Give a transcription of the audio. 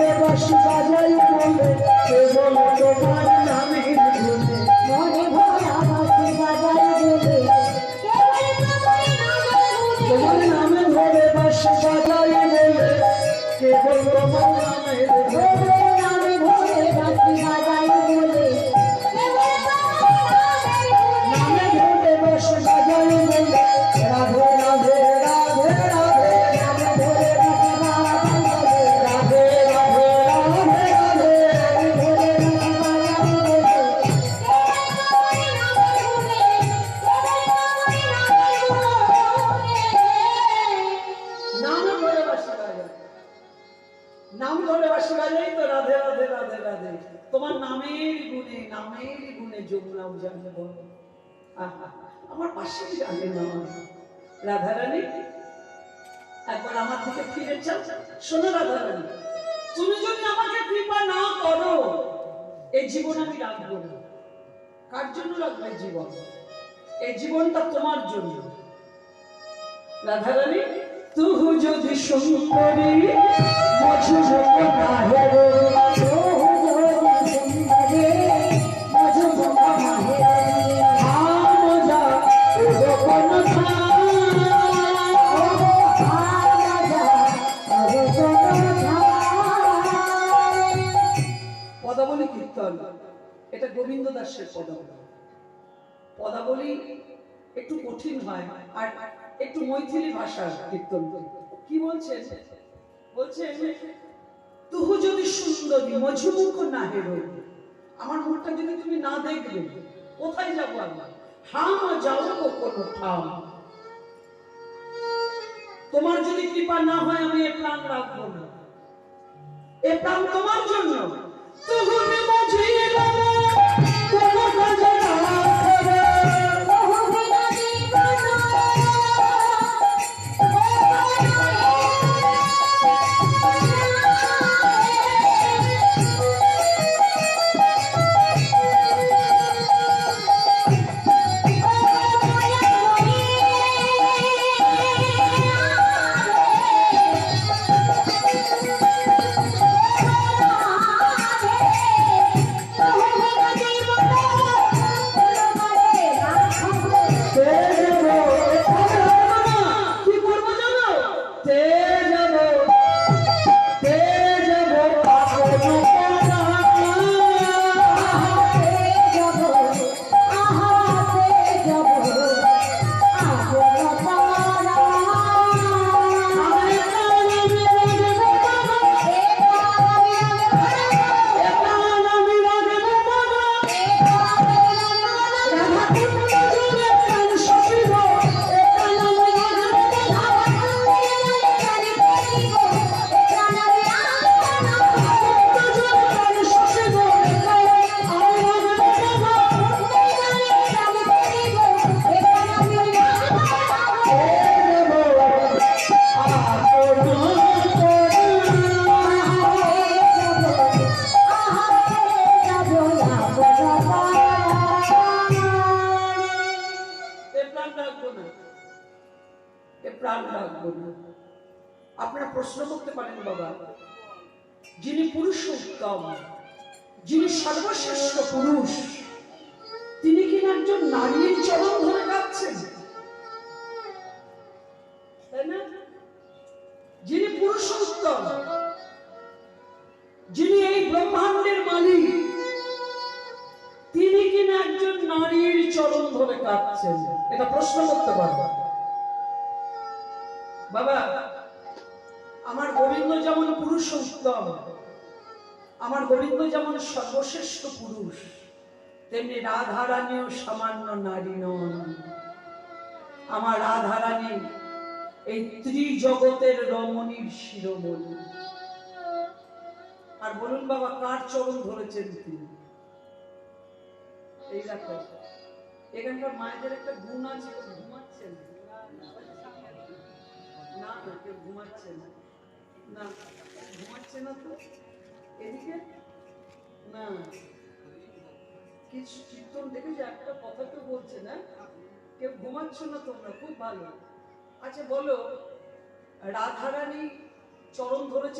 ভরে বাসি বাজাই বলে বাজাই তো রাধে রাধে রাধে রাধে। তোমার নামের গুণে নামের গুণে যমুনা উজানে বল আমার পাশে জানে না একবার আমার ফিরে যাও। শোনো তুমি যদি আমাকে কৃপা না করো এই জীবন আমি রাখব না। কার জন্য এই জীবন? এই জীবনটা তোমার জন্য। রাধারানী তুহু যদি কীর্তন, এটা গোবিন্দ দাসের পদাবলী। পদাবলী একটু কঠিন হয় আর একটু মৈথিলি ভাষার কীর্তন। কি বলছেন? বলছেন, তুহু যদি সুন্দরী, মঝুমুখ না হেরো আমার মুখটা যদি তুমি না দেখবে, কোথায় যাব আমরা হাম যাও কোনো ঠাম। তোমার যদি কৃপা না হয়, আমি এ প্রাণ রাখব না। এ প্রাণ তোমার জন্য। তুহু আপনারা প্রশ্ন করতে পারেন, বাবা। যিনি পুরুষ উত্তম, যিনি সর্বশ্রেষ্ঠ পুরুষ, তিনি কি একজন নারীর চরণ ধরে কাঁদছেন? তাই না? যিনি পুরুষ উত্তম, যিনি এই ব্রহ্মাণ্ডের মালিক, তিনি কিনা একজন নারীর চরণ ধরে কাঁদছেন? এটা প্রশ্ন করতে পারব বাবা, আমার গোবিন্দ যেমন পুরুষ উত্তম আমার গোবিন্দ যেমন সর্বশ্রেষ্ঠ পুরুষ, তেমনি রাধারানীও সামান্য নারী নন। আমার রাধারানী এই ত্রিজগতের রমণীর শিরোমণি। আর বলুন বাবা, কার চরণ ধরেছেন তিনি? এই দেখো, এখানকার মায়েদের একটা গুণ আছে ঘুমাচ্ছেন? না। কীর্তন দেখেছি একটা কথা তো বলছে না? কেউ ঘুমাচ্ছ না তোমরা, খুব ভালো। আচ্ছা বলো, রাধারানী চরণ ধরেছে